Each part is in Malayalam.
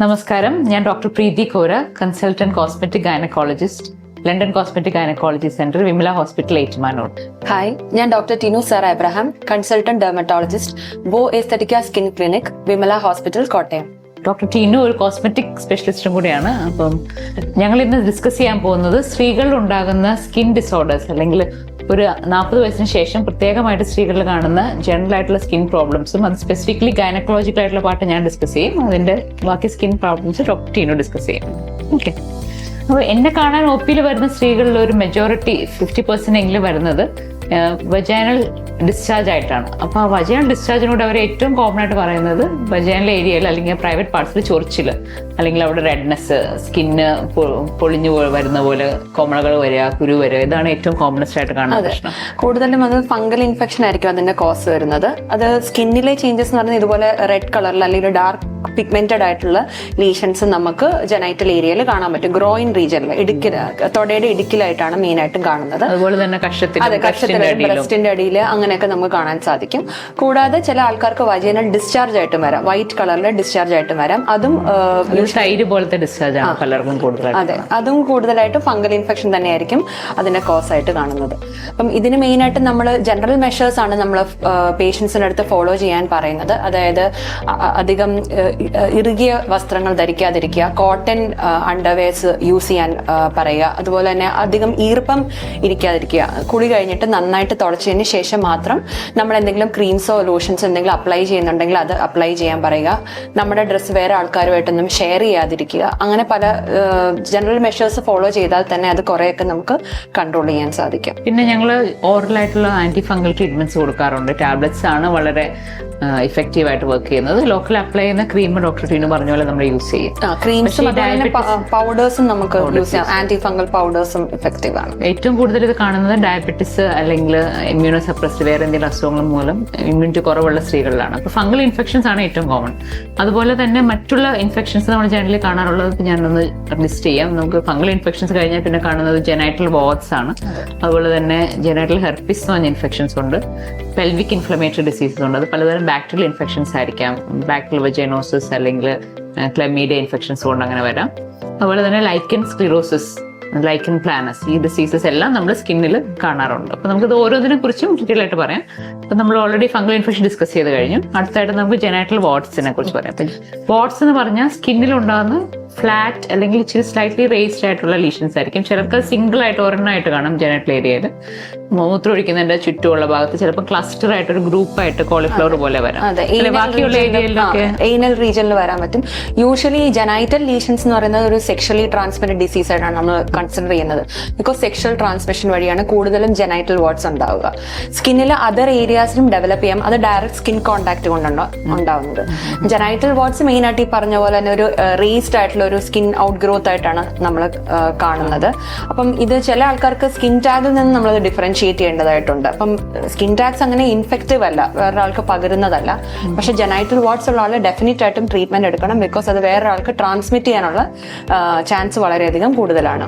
നമസ്കാരം. ഞാൻ doctor Preethi Kora consultant cosmetic gynaecologist London cosmetic gynaecology centre Vimala hospital Ettumanoor. Hi ഞാൻ doctor Tinu Sara Abraham consultant dermatologist ബോ Aesthetica skin clinic Vimala hospital Kottayam. Doctor Tinu ഒരു കോസ്മെറ്റിക് സ്പെഷ്യലിസ്റ്റും കൂടിയാണ്. അപ്പം ഞങ്ങൾ ഇന്ന് ഡിസ്കസ് ചെയ്യാൻ പോകുന്നത് സ്ത്രീകളിൽ ഉണ്ടാകുന്ന സ്കിൻ ഡിസോർഡേഴ്സ് അല്ലെങ്കിൽ ഒരു നാൽപ്പത് വയസ്സിന് ശേഷം പ്രത്യേകമായിട്ട് സ്ത്രീകളിൽ കാണുന്ന ജനറൽ ആയിട്ടുള്ള സ്കിൻ പ്രോബ്ലംസും അത് സ്പെസിഫിക്കലി ഗൈനക്കോളജിക്കൽ ആയിട്ടുള്ള പാട്ട് ഞാൻ ഡിസ്കസ് ചെയ്യും. അതിന്റെ ബാക്കി സ്കിൻ പ്രോബ്ലംസ് ഡോക്ടർ ടീനോ ഡിസ്കസ് ചെയ്യും. ഓക്കെ അപ്പോൾ എന്നെ കാണാൻ ഒ പിയിൽ വരുന്ന സ്ത്രീകളിൽ ഒരു മെജോറിറ്റി ഫിഫ്റ്റി പെർസെന്റ് എങ്കിലും വരുന്നത് വജൈനൽ ഡിസ്ചാർജ് ആയിട്ടാണ്. അപ്പോൾ ആ വജയൻ ഡിസ്ചാർജിനോട് അവർ ഏറ്റവും കോമൺ ആയിട്ട് പറയുന്നത് വജയനിലെ ഏരിയയിൽ അല്ലെങ്കിൽ പ്രൈവറ്റ് പാർട്സിൽ ചൊറിച്ചിൽ അല്ലെങ്കിൽ അവിടെ റെഡ്നെസ് സ്കിന്ന് പൊളിഞ്ഞു വരുന്ന പോലെ കോമണകൾ വരിക കുരു വരിക ഇതാണ് ഏറ്റവും കോമണസ്റ്റ് ആയിട്ട് കാണുന്നത് കൂടുതലും അത് ഫംഗൽ ഇൻഫെക്ഷൻ ആയിരിക്കും അതിന്റെ കോസ് വരുന്നത്. അത് സ്കിന്നിലെ ചേഞ്ചസ് എന്ന് പറയുന്നത് ഇതുപോലെ റെഡ് കളറിൽ അല്ലെങ്കിൽ ഡാർക്ക് പിഗ്മെന്റഡ് ആയിട്ടുള്ള ലീഷൻസ് നമുക്ക് ജനൈറ്റൽ ഏരിയയിൽ കാണാൻ പറ്റും. ഗ്രോയിൻ റീജിയനിൽ ഇടുക്കിൽ തൊടയുടെ ഇടുക്കിലായിട്ടാണ് മെയിൻ ആയിട്ടും കാണുന്നത്. അതുപോലെ തന്നെ അതെ അടിയിലും. ബ്രസ്റ്റിന്റെ അടിയിൽ അങ്ങനെയൊക്കെ നമുക്ക് കാണാൻ സാധിക്കും. കൂടാതെ ചില ആൾക്കാർക്ക് വജൈനൽ ഡിസ്ചാർജ് ആയിട്ടും വരാം. വൈറ്റ് കളറിൽ ഡിസ്ചാർജ് ആയിട്ടും വരാം. അതും തൈര് പോലത്തെ ഡിസ്ചാർജ് ആണ് പലർക്കും അതെ അതും കൂടുതലായിട്ട് ഫംഗൽ ഇൻഫെക്ഷൻ തന്നെയായിരിക്കും അതിന്റെ കോസ് ആയിട്ട് കാണുന്നത്. അപ്പം ഇതിന് മെയിൻ ആയിട്ട് നമ്മൾ ജനറൽ മെഷേഴ്സ് ആണ് നമ്മൾ പേഷ്യൻസിനടുത്ത് അടുത്ത് ഫോളോ ചെയ്യാൻ പറയുന്നത്. അതായത് അധികം ഇറുകിയ വസ്ത്രങ്ങൾ ധരിക്കാതിരിക്കുക കോട്ടൺ അണ്ടർവെയർസ് യൂസ് ചെയ്യാൻ പറയുക. അതുപോലെ തന്നെ അധികം ഈർപ്പം ഇരിക്കാതിരിക്കുക. കുളി കഴിഞ്ഞിട്ട് നന്നായിട്ട് തുടച്ചതിന് ശേഷം മാത്രം നമ്മൾ എന്തെങ്കിലും ക്രീംസോ ലോഷൻസോ എന്തെങ്കിലും അപ്ലൈ ചെയ്യുന്നുണ്ടെങ്കിൽ അത് അപ്ലൈ ചെയ്യാൻ പറയുക. നമ്മുടെ ഡ്രസ്സ് വേറെ ആൾക്കാരുമായിട്ടൊന്നും ഷെയർ ചെയ്യാതിരിക്കുക. അങ്ങനെ പല ജനറൽ മെഷേഴ്സ് ഫോളോ ചെയ്താൽ തന്നെ അത് കുറേയൊക്കെ നമുക്ക് കൺട്രോൾ ചെയ്യാൻ സാധിക്കും. പിന്നെ ഞങ്ങൾ ഓറലായിട്ടുള്ള ആന്റി ഫംഗൽ ട്രീറ്റ്മെന്റ്സ് കൊടുക്കാറുണ്ട്. ടാബ്ലറ്റ്സ് ആണ് വളരെ ഇഫക്റ്റീവ് ആയിട്ട് വർക്ക് ചെയ്യുന്നത്. ലോക്കൽ അപ്ലൈ ചെയ്യുന്ന ക്രീം ഡോക്ടർ ടീനു പറഞ്ഞ പോലെ നമ്മൾ യൂസ് ചെയ്യും. ക്രീംസും പൗഡേഴ്സും നമുക്ക് യൂസ് ചെയ്യാം. ആന്റി ഫംഗൽ പൗഡേഴ്സും ഇഫക്റ്റീവ് ആണ്. ഏറ്റവും കൂടുതൽ ഇത് കാണുന്നത് ഡയബറ്റിസ് അല്ലെങ്കിൽ ഇമ്മ്യൂണോ സപ്രസ്ഡ് വേറെ എന്തെങ്കിലും അസുഖങ്ങൾ മൂലം ഇമ്മ്യൂണിറ്റി കുറവുള്ള സ്ത്രീകളിലാണ്. അപ്പോൾ ഫംഗൽ ഇൻഫെക്ഷൻസ് ആണ് ഏറ്റവും കോമൺ അതുപോലെ തന്നെ മറ്റുള്ള ഇൻഫെക്ഷൻസ് നമ്മൾ ജനറലി കാണാറുള്ളത് ഞാനൊന്ന് ലിസ്റ്റ് ചെയ്യാം. നമുക്ക് ഫംഗൽ ഇൻഫെക്ഷൻസ് കഴിഞ്ഞാൽ പിന്നെ കാണുന്നത് ജെനൈറ്റൽ വോട്ട്സ് ആണ്. അതുപോലെ തന്നെ ജെനൈറ്റൽ ഹെർപ്പിസ് എന്ന് പറഞ്ഞ ഇൻഫെക്ഷൻസ് ഉണ്ട്. പെൽവിക് ഇൻഫ്ലമേറ്ററി ഡിസീസസ് ഉണ്ട്. അത് പലതരം ബാക്ടീരിയൽ ഇൻഫെക്ഷൻസ് ആയിരിക്കാം. ബാക്ടീരിയൽ വെജൈനോസിസ് അല്ലെങ്കിൽ ക്ലമീഡിയ ഇൻഫെക്ഷൻസ് കൊണ്ട് അങ്ങനെ വരാം. അതുപോലെ തന്നെ ലൈക്കൻ സ്ക്ലിറോസിസ് ലൈക്കൻ പ്ലാനസ് ഈ ഡിസീസസ് എല്ലാം നമ്മൾ സ്കിന്നിൽ കാണാറുണ്ട്. അപ്പൊ നമുക്കിത് ഓരോന്നിനെ കുറിച്ചും ഡീറ്റെയിൽ ആയിട്ട് പറയാം. അപ്പൊ നമ്മൾ ഓൾറെഡി ഫംഗൽ ഇൻഫെക്ഷൻ ഡിസ്കസ് ചെയ്ത് കഴിഞ്ഞു. അടുത്തായിട്ട് നമുക്ക് ജെനൈറ്റൽ വാട്സിനെ കുറിച്ച് പറയാം. വാട്സ് എന്ന് പറഞ്ഞാൽ സ്കിന്നിൽ ഉണ്ടാകുന്ന ഫ്ലാറ്റ് അല്ലെങ്കിൽ ഇച്ചിരി സ്ലൈറ്റ്ലി റേസ്ഡ് ആയിട്ടുള്ള ലീഷൻസ് ആയിരിക്കും. ചിലർക്ക് സിംഗിൾ ആയിട്ട് ഒരെണ്ണമായിട്ട് കാണും ജനറ്റൽ ഏരിയയിൽ. മൂത്രം ഒഴിക്കുന്നതിന്റെ ചുറ്റുമുള്ള ഭാഗത്ത് ചിലപ്പോൾ ക്ലസ്റ്റർ ആയിട്ട് ഒരു ഗ്രൂപ്പ് ആയിട്ട് കോളിഫ്ലവർ പോലെ വരാം. ബാക്കിയുള്ള ഏരിയയിലൊക്കെ? എയ്നൽ റീജിയനിൽ വരാൻ പറ്റും. യൂഷ്വലി ജനൈറ്റൽ ലീഷൻസ് എന്ന് പറയുന്നത് ഒരു സെക്ഷലി ട്രാൻസ്മിറ്റഡ് ഡിസീസ് ആയിട്ടാണ് നമ്മൾ കൺസിഡർ ചെയ്യുന്നത്. ബിക്കോസ് സെക്ഷൽ ട്രാൻസ്മിഷൻ വഴിയാണ് കൂടുതലും ജനൈറ്റൽ വാർഡ്സ് ഉണ്ടാവുക. സ്കിന്നിലെ അതർ ഏരിയാസിലും ഡെവലപ്പ് ചെയ്യാം. അത് ഡയറക്റ്റ് സ്കിൻ കോൺടാക്ട് കൊണ്ടുണ്ടോ ഉണ്ടാവുന്നത്. ജനൈറ്റൽ വാർഡ്സ് മെയിൻ ആയിട്ട് ഈ പറഞ്ഞ പോലെ തന്നെ ഒരു റേസ്ഡ് ആയിട്ടുള്ള ഒരു സ്കിൻ ഔട്ട് ഗ്രോത്ത് ആയിട്ടാണ് നമ്മൾ കാണുന്നത്. അപ്പം ഇത് ചില ആൾക്കാർക്ക് സ്കിൻ ടാഗിൽ നിന്ന് നമ്മൾ ഡിഫറൻഷിയേറ്റ് ചെയ്യേണ്ടതായിട്ടുണ്ട്. അപ്പം സ്കിൻ ടാഗ്സ് അങ്ങനെ ഇൻഫെക്റ്റീവ് അല്ല വേറൊരാൾക്ക് പകരുന്നതല്ല. പക്ഷെ ജനൈറ്റൽ വാർഡ്സ് ഉള്ള ആൾ ഡെഫിനറ്റ് ആയിട്ടും ട്രീറ്റ്മെന്റ് എടുക്കണം ബിക്കോസ് അത് വേറൊരാൾക്ക് ട്രാൻസ്മിറ്റ് ചെയ്യാനുള്ള ചാൻസ് വളരെയധികം കൂടുതലാണ്.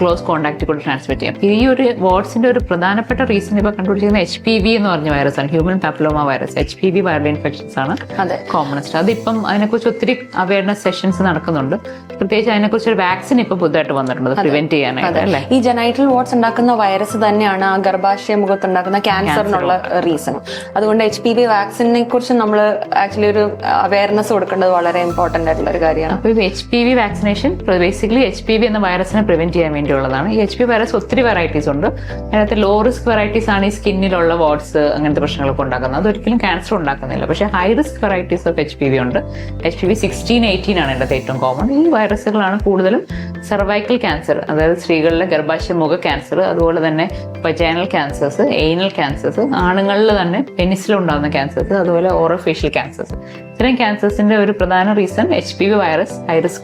ക്ലോസ് കോൺടാക്ട് കൂടി ട്രാൻസ്മിറ്റ് ചെയ്യാം. ഈ ഒരു വാട്സിന്റെ ഒരു പ്രധാനപ്പെട്ട റീസൺ ഇപ്പൊ കണ്ടുപിടിച്ചിരിക്കുന്ന എച്ച് പി വി എന്ന് പറഞ്ഞ വൈറസ് ആണ്. Human papilloma virus H P V viral infections ആണ് അതെ. കോമണസ്റ്റ് അതിപ്പം അതിനെക്കുറിച്ച് ഒത്തിരി അവയർനെസ് സെഷൻസ് നടക്കുന്നുണ്ട്. പ്രത്യേകിച്ച് അതിനെക്കുറിച്ച് ഒരു വാക്സിൻ ഇപ്പൊ പുതുതായിട്ട് വന്നിട്ടുണ്ട്. പ്രിവെന്റ് ചെയ്യാനായിട്ട് അല്ലേ? ഈ ജനൈറ്റൽ വാട്സ് ഉണ്ടാക്കുന്ന വൈറസ് തന്നെയാണ് ആ ഗർഭാശയ മുഖത്ത് ഉണ്ടാക്കുന്ന ക്യാൻസറിനുള്ള റീസൺ അതുകൊണ്ട് എച്ച് പി വി വാക്സിനെ കുറിച്ച് നമ്മൾ ആക്ച്വലി ഒരു അവയർനെസ് കൊടുക്കേണ്ടത് വളരെ ഇമ്പോർട്ടന്റ് ആയിട്ടുള്ള ഒരു കാര്യമാണ്. H P V vaccination basically H P V എന്ന വൈറസിനെ പ്രിവെന്റ് ചെയ്യാൻ വേണ്ടിയുള്ളതാണ്. ഈ എച്ച് പി വൈറസ് ഒത്തിരി വെറൈറ്റീസ് ഉണ്ട്. അതിനകത്ത് ലോ റിസ്ക് വെറൈറ്റീസ് ആണ് ഈ സ്കിന്നിലുള്ള വാട്സ് അങ്ങനത്തെ പ്രശ്നങ്ങളൊക്കെ ഉണ്ടാക്കുന്നത്. അതൊരിക്കലും ക്യാൻസർ ഉണ്ടാക്കുന്നില്ല. പക്ഷേ high risk varieties of H P V ഉണ്ട്. H P V sixteen eighteen ആണ് ഇതിനകത്ത് ഏറ്റവും കോമൺ ഈ വൈറസുകളാണ് കൂടുതലും സെർവൈക്കൽ ക്യാൻസർ അതായത് സ്ത്രീകളിലെ ഗർഭാശയ മുഖ ക്യാൻസർ അതുപോലെ തന്നെ പജാനൽ ക്യാൻസേഴ്സ് എയ്നൽ ക്യാൻസേഴ്സ് ആണുങ്ങളിൽ തന്നെ പെനിസിലുണ്ടാകുന്ന ക്യാൻസേഴ്സ് അതുപോലെ ഓറോഫേഷ്യൽ ക്യാൻസേഴ്സ് ഇത്തരം ക്യാൻസേഴ്സിന്റെ ഒരു പ്രധാന reason H P V virus high risk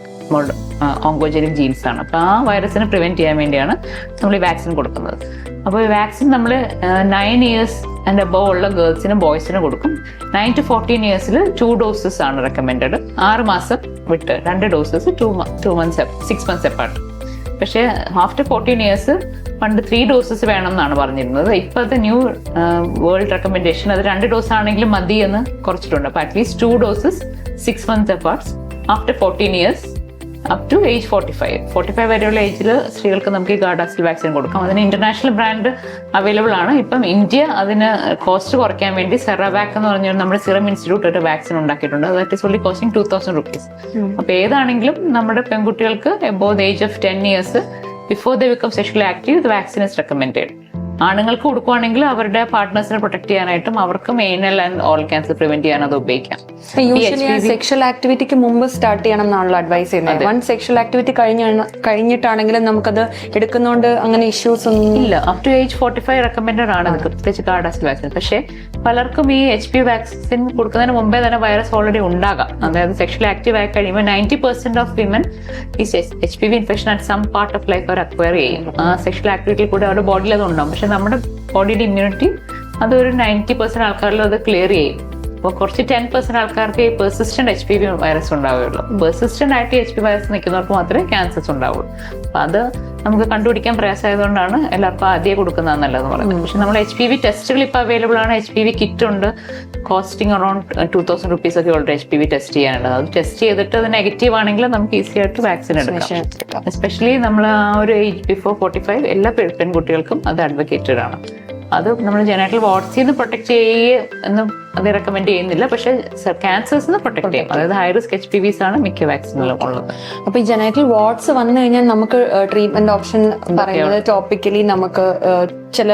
oncogenic genes ആണ്. അപ്പോൾ ആ വൈറസിനെ പ്രിവെന്റ് ചെയ്യാൻ വേണ്ടിയാണ് നമ്മൾ ഈ വാക്സിൻ കൊടുക്കുന്നത്. അപ്പോൾ ഈ വാക്സിൻ നമ്മൾ നയൻ ഇയേഴ്സ് അബവ് ഉള്ള ഗേൾസിനും ബോയ്സിനും കൊടുക്കും. നയൻ ടു ഫോർട്ടീൻ ഇയേഴ്സിൽ ടു ഡോസസ് ആണ് റെക്കമെൻഡ് ആറ് മാസം വിട്ട് രണ്ട് doses two two months six months apart പക്ഷേ ആഫ്റ്റർ ഫോർട്ടീൻ ഇയേഴ്സ് പണ്ട് ത്രീ ഡോസസ് വേണം എന്നാണ് പറഞ്ഞിരുന്നത് ഇപ്പോഴത്തെ ന്യൂ വേൾഡ് റെക്കമെൻഡേഷൻ അത് രണ്ട് ഡോസ് ആണെങ്കിലും മതി എന്ന് കുറച്ചിട്ടുണ്ട് അപ്പോൾ at least two doses six months apart after fourteen years up to age forty five forty five വരെയുള്ള ഏജിൽ സ്ത്രീകൾക്ക് നമുക്ക് ഈ ഗാർഡാസിൽ വാക്സിൻ കൊടുക്കാം. അതിന് ഇന്റർനാഷണൽ ബ്രാൻഡ് അവൈലബിൾ ആണ്. ഇപ്പം ഇന്ത്യ അതിന് കോസ്റ്റ് കുറയ്ക്കാൻ വേണ്ടി സെറവാക് എന്ന് പറഞ്ഞ നമ്മുടെ സിറം ഇൻസ്റ്റിറ്റ്യൂട്ട് ഒരു വാക്സിൻ ഉണ്ടാക്കിയിട്ടുണ്ട്. That is only costing two thousand rupees അപ്പോൾ ഏതാണെങ്കിലും നമ്മുടെ പെൺകുട്ടികൾക്ക് above the age of ten years before they become sexually active the vaccine is recommended ആണുങ്ങൾക്ക് കൊടുക്കുവാണെങ്കിൽ അവരുടെ പാർട്ട്നേഴ്സിനെ പ്രൊട്ടക്ട് ചെയ്യാനായിട്ടും അവർക്ക് മെയിനൽ ആൻഡ് ഓൾ ക്യാൻസർ പ്രിവെന്റ് ചെയ്യാൻ അത് ഉപയോഗിക്കാം. സെക്ഷൽ ആക്ടിവിറ്റിക്ക് മുമ്പ് സ്റ്റാർട്ട് ചെയ്യണം എന്നാണല്ലോ അഡ്വൈസ് ചെയ്യുന്നത് വൺ സെക്ഷൽ ആക്ടിവിറ്റി കഴിഞ്ഞ കഴിഞ്ഞിട്ടാണെങ്കിലും നമുക്കത് എടുക്കുന്നതുകൊണ്ട് അങ്ങനെ ഇഷ്യൂസ് ഒന്നും ഇല്ല. Up to age forty five recommended ആണ്. അത് പ്രത്യേകിച്ച് കാർഡാസിൽ വാക്സിൻ. പക്ഷേ പലർക്കും ഈ എച്ച് പി വാക്സിൻ കൊടുക്കുന്നതിന് മുമ്പേ തന്നെ വൈറസ് ഓൾറെഡി ഉണ്ടാകാം. അതായത് സെക്ഷൽ ആക്റ്റീവ് ആയി കഴിയുമ്പോൾ നയന്റി പെർസെന്റ് ഓഫ് വിമൻ ഈ H P V infection at some part of life our acquire ചെയ്യും ആ സെക്ഷൽ ആക്ടിവിറ്റിയിൽ കൂടെ അവരുടെ ബോഡിയിൽ അത് ഉണ്ടാവും. പക്ഷെ നമ്മുടെ ബോഡിയുടെ ഇമ്മ്യൂണിറ്റി അതൊരു നയന്റി പെർസെന്റ് ആൾക്കാരിൽ അത് ക്ലിയർ ചെയ്യും. അപ്പോൾ കുറച്ച് ടെൻ പെർസെന്റ് ആൾക്കാർക്ക് ഈ persistent H P V virus ഉണ്ടാവുകയുള്ളൂ. പെർസിസ്റ്റന്റ് ആയിട്ട് എച്ച് പി വൈറസ് നിൽക്കുന്നവർക്ക് മാത്രമേ ക്യാൻസേഴ്സ് ഉണ്ടാവുള്ളൂ. അപ്പോൾ അത് നമുക്ക് കണ്ടുപിടിക്കാൻ പ്രയാസമായതുകൊണ്ടാണ് എല്ലാവർക്കും ആദ്യം കൊടുക്കുന്നത് നല്ലതെന്ന് പറയുന്നത്. പക്ഷെ നമ്മൾ എച്ച് പി വി ടെസ്റ്റുകൾ ഇപ്പോൾ അവൈലബിൾ ആണ്. എച്ച് പി വി കിറ്റ് ഉണ്ട്. Costing around two thousand rupees ഒക്കെ ഉള്ളൂ എച്ച് പി വി ടെസ്റ്റ് ചെയ്യാനുള്ളത് അത് ടെസ്റ്റ് ചെയ്തിട്ട് അത് നെഗറ്റീവ് ആണെങ്കിൽ നമുക്ക് ഈസി ആയിട്ട് വാക്സിൻ എടുക്കാം. എസ്പെഷ്യലി നമ്മൾ ആ ഒരു ഏജ് ബിഫോർ ഫോർട്ടി ഫൈവ് എല്ലാ പെൺകുട്ടികൾക്കും അത് അഡ്വക്കേറ്റഡ് ആണ്. അത് നമ്മൾ ജനറൽ വാട്സിൽ നിന്ന് പ്രൊട്ടക്ട് ചെയ്യുക എന്ന് അത് റെക്കമെൻഡ് ചെയ്യുന്നില്ല. പക്ഷേ ക്യാൻസേഴ്സ് പ്രൊട്ടക്ട് ചെയ്യും. അതായത് high risk H P Vs ആണ് മിക്ക വാക്സിനിലും ഉള്ളത്. അപ്പൊ ഈ ജനൈറ്റൽ വാർഡ്സ് വന്നു കഴിഞ്ഞാൽ നമുക്ക് ട്രീറ്റ്മെന്റ് ഓപ്ഷൻ പറയുന്നത് ടോപ്പിക്കലി നമുക്ക് ചില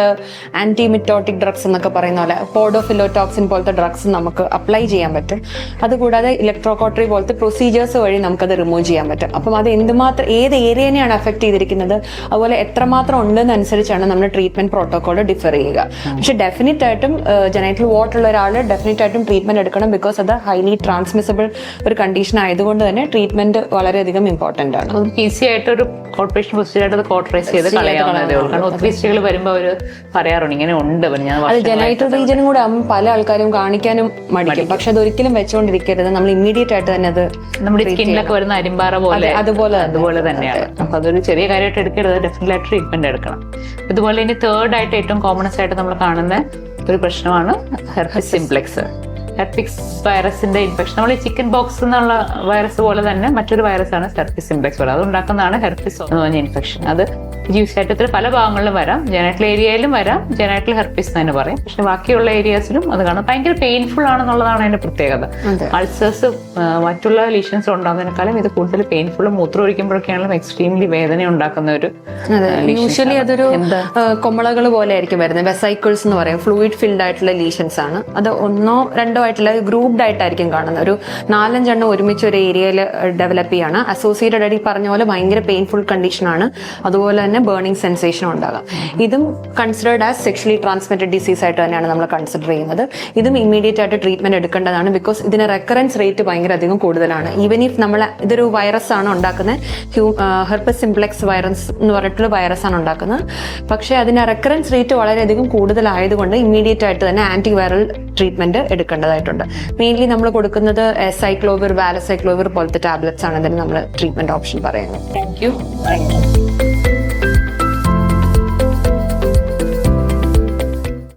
ആന്റിമിറ്റോട്ടിക് ഡ്രഗ്സ് എന്നൊക്കെ പറയുന്ന പോലെ പോഡോഫിലോടോക്സിൻ പോലത്തെ ഡ്രഗ്സ് നമുക്ക് അപ്ലൈ ചെയ്യാൻ പറ്റും. അതുകൂടാതെ ഇലക്ട്രോകോട്ടറി പോലത്തെ പ്രൊസീജിയേഴ്സ് വഴി നമുക്കത് റിമൂവ് ചെയ്യാൻ പറ്റും. അപ്പം അത് എന്തുമാത്രം ഏത് ഏരിയനെയാണ് അഫക്ട് ചെയ്തിരിക്കുന്നത് അതുപോലെ എത്രമാത്രം ഉണ്ടെന്നനുസരിച്ചാണ് നമ്മൾ ട്രീറ്റ്മെന്റ് പ്രോട്ടോകോൾ ഡിഫർ ചെയ്യുക. പക്ഷെ ഡെഫിനറ്റ് ആയിട്ടും ജനൈറ്റൽ വാട്ടുള്ള ഒരാൾ ഡെഫിനറ്റ് ആയിട്ടും ട്രീറ്റ്മെന്റ് എടുക്കണം ബിക്കോസ് അത് ഹൈലി ട്രാൻസ്മിസിബിൾ ഒരു കണ്ടീഷൻ ആയതുകൊണ്ട് തന്നെ ട്രീറ്റ്മെന്റ് വളരെയധികം ഇമ്പോർട്ടന്റ് ആണ്. ഈസി ആയിട്ട് ഒരു കോർപ്പറേഷൻ പ്രൊസീജിയർ കോട്ടറൈസ് അത് ചെയ്ത് കളയാവുന്നതേ ഉള്ളൂ. കാരണം ഒത്തിരി സ്ത്രീകൾ വരുമ്പോൾ അവർ പറയാറുണ്ട് ഇങ്ങനെ ഉണ്ട് ഞാൻ അത് ജനൈറ്റൽ റീജിയനും കൂടെ ആകുമ്പോൾ പല ആൾക്കാരും കാണിക്കാനും മടിക്കും. പക്ഷെ അത് ഒരിക്കലും വെച്ചുകൊണ്ടിരിക്കരുത് നമ്മൾ ഇമ്മീഡിയറ്റ് ആയിട്ട് തന്നെ അത് നമ്മുടെ സ്കിന്നിലൊക്കെ വരുന്ന അരിമ്പാറ പോലെ അതെ, അതുപോലെ. അതുപോലെ തന്നെയാണ്. അപ്പൊ അതൊരു ചെറിയ കാര്യമായിട്ട് എടുക്കരുത്. ഡെഫിനറ്റ് ട്രീറ്റ്മെന്റ് എടുക്കണം. ഇതുപോലെ ഇനി തേർഡ് ആയിട്ട് ഏറ്റവും കോമണസ് ആയിട്ട് നമ്മൾ കാണുന്ന ഒരു പ്രശ്നമാണ് ഹെർപ്പിസ് സിംപ്ലെക്സ് ഹെർപ്പിക്സ് വൈറസിന്റെ ഇൻഫെക്ഷൻ നമ്മൾ ഈ ചിക്കൻ ബോക്സ് എന്നുള്ള വൈറസ് പോലെ തന്നെ മറ്റൊരു വൈറസാണ് ഹെർപ്പിസ് സിംപ്ലെക്സ് വൈറസ് അത് ഉണ്ടാക്കുന്നതാണ് ഹെർപ്പിസ് എന്ന് പറഞ്ഞ ഇൻഫെക്ഷൻ അത് ജീവശാറ്റത്തിൽ പല ഭാഗങ്ങളിലും വരാം. ജനൈറ്റൽ ഏരിയയിലും വരാം. ജനൈറ്റൽ ഹെർപ്പിസ് എന്ന് തന്നെ പറയും. പക്ഷെ ബാക്കിയുള്ള ഏരിയാസിലും അത് കാണാം. ഭയങ്കര പെയിൻഫുൾ ആണെന്നുള്ളതാണ് അതിന്റെ പ്രത്യേകത. അൾസേഴ്സ് മറ്റുള്ള ലീഷൻസ് ഉണ്ടാകുന്നതിനേക്കാളും ഇത് കൂടുതൽ പെയിൻഫുള്ളും മൂത്രം ഒഴിക്കുമ്പോഴൊക്കെയാണെങ്കിലും എക്സ്ട്രീംലി വേദന ഉണ്ടാക്കുന്ന ഒരു യൂഷ്വലി അതൊരു? കൊമ്മളകൾ പോലെ ആയിരിക്കും വരുന്നത്. വെസൈക്കിൾസ് എന്ന് പറയും. ഫ്ലൂയിഡ് ഫിൽഡ് ആയിട്ടുള്ള ലീഷൻസ് ആണ്. അത് ഒന്നോ രണ്ടോ ആയിട്ടുള്ള ഗ്രൂപ്ഡ് ആയിട്ടായിരിക്കും കാണുന്നത്. ഒരു നാലഞ്ചെണ്ണം ഒരുമിച്ച് ഒരു ഏരിയയിൽ ഡെവലപ്പ് ചെയ്യാണ്. അസോസിയേറ്റഡ് ആയിട്ട് പറഞ്ഞ പോലെ ഭയങ്കര പെയിൻഫുൾ കണ്ടീഷനാണ് അതുപോലെ തന്നെ ബേണിംഗ് സെൻസേഷനും ഉണ്ടാകാം. ഇതും considered as sexually transmitted disease ആയിട്ട് തന്നെയാണ് നമ്മൾ കൺസിഡർ ചെയ്യുന്നത്. ഇതും ഇമ്മീഡിയറ്റ് ആയിട്ട് ട്രീറ്റ്മെന്റ് എടുക്കേണ്ടതാണ് ബിക്കോസ് ഇതിന് റെക്കറൻസ് റേറ്റ് ഭയങ്കര അധികം കൂടുതലാണ്. ഈവൻ ഇഫ് നമ്മൾ ഇതൊരു വൈറസ് ആണ് ഉണ്ടാക്കുന്നത് ഹ്യൂ ഹെർപ്പസ് സിംപ്ലെക്സ് വൈറസ് എന്ന് പറഞ്ഞിട്ടുള്ള വൈറസ് ആണ് ഉണ്ടാക്കുന്നത്. പക്ഷേ അതിന് റെക്കറൻസ് റേറ്റ് വളരെയധികം കൂടുതലായതുകൊണ്ട് ഇമ്മീഡിയറ്റ് ആയിട്ട് തന്നെ ആന്റി വൈറൽ ട്രീറ്റ്മെന്റ് എടുക്കേണ്ടതായിട്ടുണ്ട്. മെയിൻലി നമ്മൾ കൊടുക്കുന്നത് സൈക്ലോവിർ വാലസൈക്ലോവിർ പോലത്തെ ടാബ്ലറ്റ്സ് ആണ്. ഇതിന് നമ്മൾ ട്രീറ്റ്മെന്റ് ഓപ്ഷൻ പറയുന്നത്. Thank you